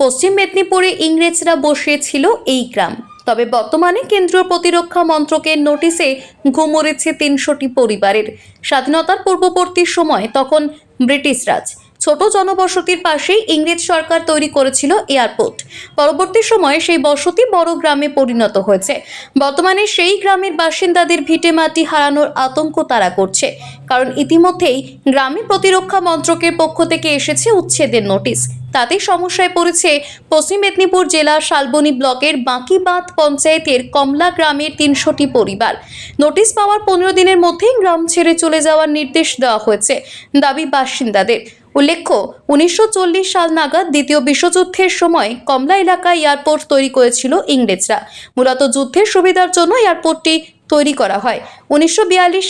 পশ্চিম মেদিনীপুরে ইংরেজরা বসিয়েছিল এই গ্রাম। তবে বর্তমানে কেন্দ্রীয় প্রতিরক্ষা মন্ত্রকের নোটিশে ঘুমরেছে তিনশোটি পরিবারের। স্বাধীনতার পূর্ববর্তী সময় তখন ব্রিটিশ রাজ ছোট জনবসতির পাশেই ইংরেজ সরকার তৈরি করেছিল এয়ারপোর্ট। পরবর্তী সময়ে সেই বসতি বড় গ্রামে পরিণত হয়েছে। বর্তমানে সেই গ্রামের বাসিন্দাদের ভিটে মাটি হারানোর আতঙ্ক তারা করছে। কারণ ইতিমধ্যেই গ্রামে প্রতিরক্ষা মন্ত্রকের পক্ষ থেকে এসেছে উচ্ছেদের নোটিশ। তাতে সমস্যায় পড়েছে পশ্চিম মেদিনীপুর জেলার শালবনী ব্লকের বাঁকিবাঁধ পঞ্চায়েতের কমলা গ্রামের তিনশোটি পরিবার। নোটিশ পাওয়ার পনেরো দিনের মধ্যেই গ্রাম ছেড়ে চলে যাওয়ার নির্দেশ দেওয়া হয়েছে দাবি বাসিন্দাদের। উল্লেখ্য, উনিশশো চল্লিশ সাল নাগাদ দ্বিতীয় বিশ্বযুদ্ধের সময় কমলা এলাকায় এয়ারপোর্ট তৈরি করেছিল ইংরেজরা। মূলত যুদ্ধের সুবিধার জন্য এয়ারপোর্টটি তৈরি করা হয়। উনিশশো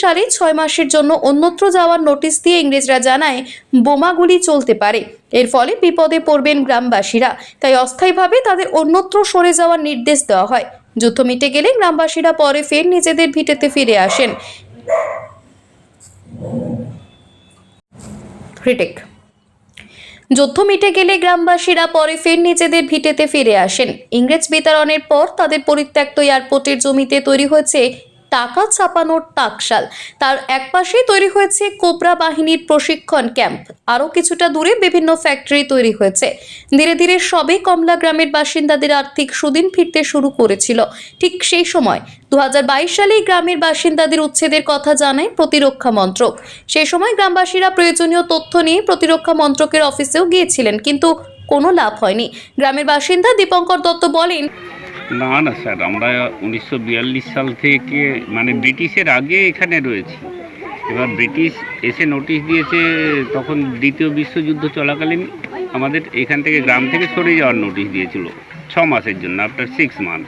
সালে ছয় মাসের জন্য অন্যত্র যাওয়ার নোটিশ দিয়ে ইংরেজরা জানায়, বোমাগুলি চলতে পারে। এর ফলে বিপদে পড়বেন গ্রামবাসীরা। তাই অস্থায়ীভাবে তাদের অন্যত্র সরে যাওয়ার নির্দেশ দেওয়া হয়। যুদ্ধ মিটে গেলে গ্রামবাসীরা পরে ফের নিজেদের ভিটেতে ফিরে আসেন। ক্রিটিক যুদ্ধ মিটে গেলে গ্রামবাসীরা পরে ফের নিজেদের ভিটেতে ফিরে আসেন। ইংরেজ বিতরণের পর তাদের পরিত্যক্ত এয়ারপোর্টের জমিতে তৈরি হয়েছে টাকা ছাপানোর টাকশাল তার একপাশেই তৈরি হয়েছে কোবরা বাহিনীর প্রশিক্ষণ ক্যাম্প। আরও কিছুটা দূরে বিভিন্ন ফ্যাক্টরি তৈরি হয়েছে। ধীরে ধীরে সবে কমলা গ্রামের বাসিন্দাদের আর্থিক সুদিন ফিরতে শুরু করেছিল। ঠিক সেই সময় দু সালেই গ্রামের বাসিন্দাদের উচ্ছেদের কথা জানায় প্রতিরক্ষা মন্ত্রক। সেই সময় গ্রামবাসীরা প্রয়োজনীয় তথ্য নিয়ে প্রতিরক্ষা মন্ত্রকের অফিসেও গিয়েছিলেন, কিন্তু কোনো লাভ হয়নি। গ্রামের বাসিন্দা দীপঙ্কর দত্ত বলেন না না স্যার, আমরা উনিশশো বিয়াল্লিশ সাল থেকে মানে ব্রিটিশের আগে এখানে রয়েছি। এবার ব্রিটিশ এসে নোটিশ দিয়েছে, তখন দ্বিতীয় বিশ্বযুদ্ধ চলাকালীন আমাদের এখান থেকে গ্রাম থেকে সরে যাওয়ার নোটিশ দিয়েছিল, ছ মাসের জন্য আফটার সিক্স মান্থ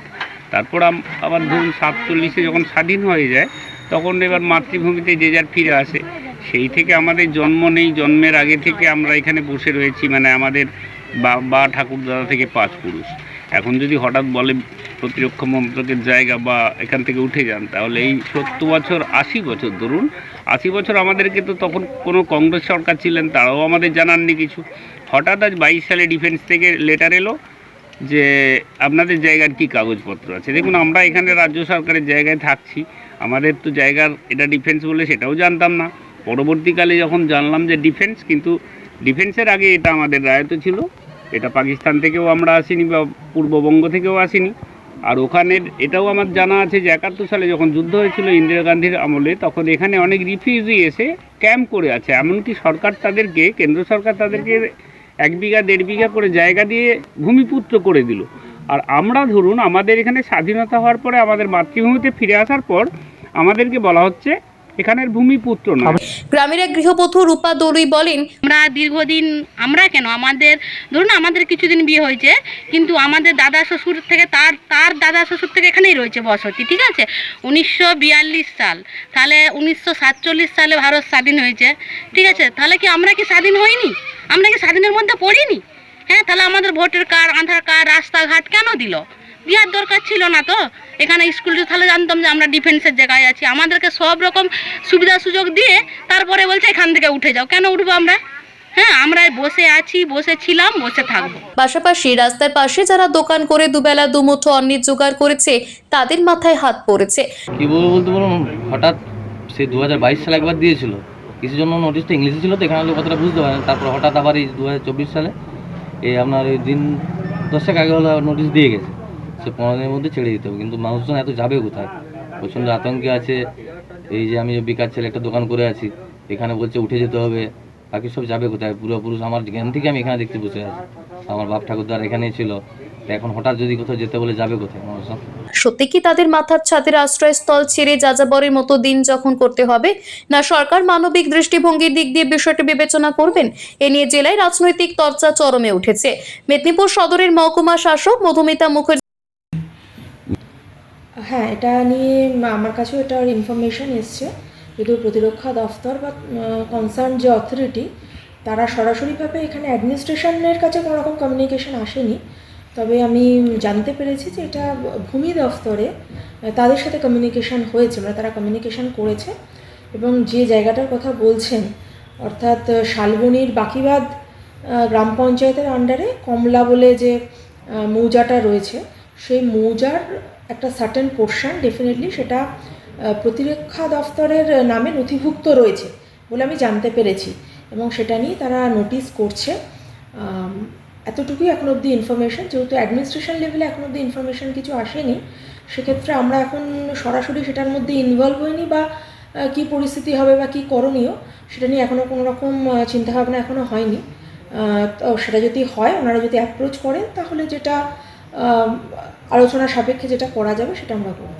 তারপর আবার ধরুন সাতচল্লিশে যখন স্বাধীন হয়ে যায়, তখন এবার মাতৃভূমিতে যে যার ফিরে আসে। সেই থেকে আমাদের জন্ম নেই, জন্মের আগে থেকে আমরা এখানে বসে রয়েছি মানে আমাদের বা ঠাকুরদাদা থেকে পাঁচ পুরুষ। এখন যদি হঠাৎ বলে প্রতিরক্ষা মন্ত্রকের জায়গা বা এখান থেকে উঠে যান, তাহলে এই সত্তর বছর, আশি বছর ধরুন, আশি বছর আমাদেরকে তো তখন কোনো কংগ্রেস সরকার ছিলেন, তারাও আমাদের জানাননি কিছু। হঠাৎ আজ বাইশ সালে ডিফেন্স থেকে লেটার এলো যে আপনাদের জায়গার কি কাগজপত্র আছে। দেখুন, আমরা এখানে রাজ্য সরকারের জায়গায় থাকছি, আমাদের তো জায়গার এটা ডিফেন্স বলে সেটাও জানতাম না। পরবর্তীকালে যখন জানলাম যে ডিফেন্স, কিন্তু ডিফেন্সের আগে এটা আমাদের রায়ত ছিল। এটা পাকিস্তান থেকেও আমরা আসিনি বা পূর্ববঙ্গ থেকেও আসিনি। আর ওখানের এটাও আমার জানা আছে যে একাত্তর সালে যখন যুদ্ধ হয়েছিল ইন্দিরা গান্ধীর আমলে, তখন এখানে অনেক রিফিউজি এসে ক্যাম্প করে আছে। এমনকি সরকার তাদেরকে, কেন্দ্র সরকার তাদেরকে এক বিঘা, দেড় বিঘা করে জায়গা দিয়ে ভূমিপুত্র করে দিল। আর আমরা ধরুন আমাদের এখানে স্বাধীনতা হওয়ার পরে আমাদের মাতৃভূমিতে ফিরে আসার পর আমাদেরকে বলা হচ্ছে এখানের ভূমিপুত্র না গ্রামের এক গৃহবধূ রূপা দলুই বলেন আমরা দীর্ঘদিন আমরা কেন? আমাদের ধরুন আমাদের কিছুদিন বিয়ে হয়েছে কিন্তু আমাদের দাদা শ্বশুর থেকে তার তার দাদা শ্বশুর থেকে এখানেই রয়েছে বসতি ঠিক আছে? উনিশশো বিয়াল্লিশ সাল। তাহলে উনিশশো সাতচল্লিশ সালে ভারত স্বাধীন হয়েছে ঠিক আছে? তাহলে কি আমরা কি স্বাধীন হইনি? আমরা কি স্বাধীনের মধ্যে পড়িনি? হ্যাঁ তাহলে আমাদের ভোটার কার্ড আধার কার্ড রাস্তাঘাট কেন দিল? দেওয়ার দরকার ছিল না তো। এখানে স্কুল তাহলে জানতাম যে আমরা ডিফেন্সের জায়গায় আছি। আমাদেরকে সব রকম সুবিধা সুযোগ দিয়ে তারপরে বলছে এখান থেকে উঠে যাও। কেন উঠবো আমরা? হ্যাঁ আমরা বসে আছি বসে ছিলাম বসে থাকব। পাশাপাশি রাস্তার পাশে যারা দোকান করে দুবেলা দুমুঠো অন্নের জোগাড় করেছে তাদের মাথায় হাত পড়েছে। কী বলব বলতে বলুন হঠাৎ সে দু হাজার বাইশ সালে একবার দিয়েছিল। কিসের জন্য নোটিশটা ইংলিশে ছিল তো এখানে লোক কতটা বুঝতে পারেন তারপর হঠাৎ আবার এই দু হাজার চব্বিশ সালে এই আপনার এই দিন দশেক আগে হলো নোটিশ দিয়ে গেছে। সে পনেরো দিনের মধ্যে ছেড়ে দিতে হবে। কিন্তু মানুষজন এত যাবে কোথায়? প্রচণ্ড আতঙ্কে আছে। এই যে আমি বেকার ছেলে একটা দোকান করে আছি, এখানে বলছে উঠে যেতে হবে। বাকি সব যাবে কোথায়? পূর্বপুরুষ আমার জ্ঞান থেকে আমি এখানে দেখতে বসে আছি। আমার বাপ ঠাকুরদার এখানেই ছিল। এখন হঠাৎ যদি কোথাও যেতে বলে যাবে কোথায় মানুষজন? সত্যি কি তাদের মাথার ছাদের আশ্রয়স্থল ছেড়ে যাযাবরের মতো দিন যখন করতে হবে? না সরকার মানবিক দৃষ্টিভঙ্গির দিক দিয়ে বিষয়টি বিবেচনা করবেন? এ নিয়ে জেলায় রাজনৈতিক চর্চা চরমে উঠেছে। মেদিনীপুর সদরের মহকুমা শাসক মধুমিতা মুখার্জি হ্যাঁ এটা নিয়ে আমার কাছেও এটার ইনফরমেশন এসছে। যদিও প্রতিরক্ষা দফতর বা কনসার্ন যে অথরিটি তারা সরাসরিভাবে এখানে অ্যাডমিনিস্ট্রেশনের কাছে কোনো রকম কমিউনিকেশন আসেনি। তবে আমি জানতে পেরেছি যে এটা ভূমি দফতরে তাদের সাথে কমিউনিকেশন হয়েছে মানে তারা কমিউনিকেশন করেছে। এবং যে জায়গাটার কথা বলছেন, অর্থাৎ শালবনির বাকিবাদ গ্রাম পঞ্চায়েতের আন্ডারে কমলা বলে যে মৌজাটা রয়েছে, সেই মৌজার একটা সার্টেন পোর্শন ডেফিনেটলি সেটা প্রতিরক্ষা দফতরের নামে নথিভুক্ত রয়েছে বলে আমি জানতে পেরেছি এবং সেটা নিয়ে তারা নোটিস করছে। এতটুকুই এখন অবধি ইনফরমেশন যেহেতু অ্যাডমিনিস্ট্রেশন লেভেলে এখন অবধি ইনফরমেশন কিছু আসেনি, সেক্ষেত্রে আমরা এখন সরাসরি সেটার মধ্যে ইনভলভ হইনি বা কী পরিস্থিতি হবে বা কী করণীয়, সেটা নিয়ে এখনও কোনো রকম চিন্তাভাবনা এখনও হয়নি। তো সেটা যদি হয়, ওনারা যদি অ্যাপ্রোচ করেন, তাহলে যেটা আলোচনা সাপেক্ষে যেটা করা যাবে সেটা আমরা করব।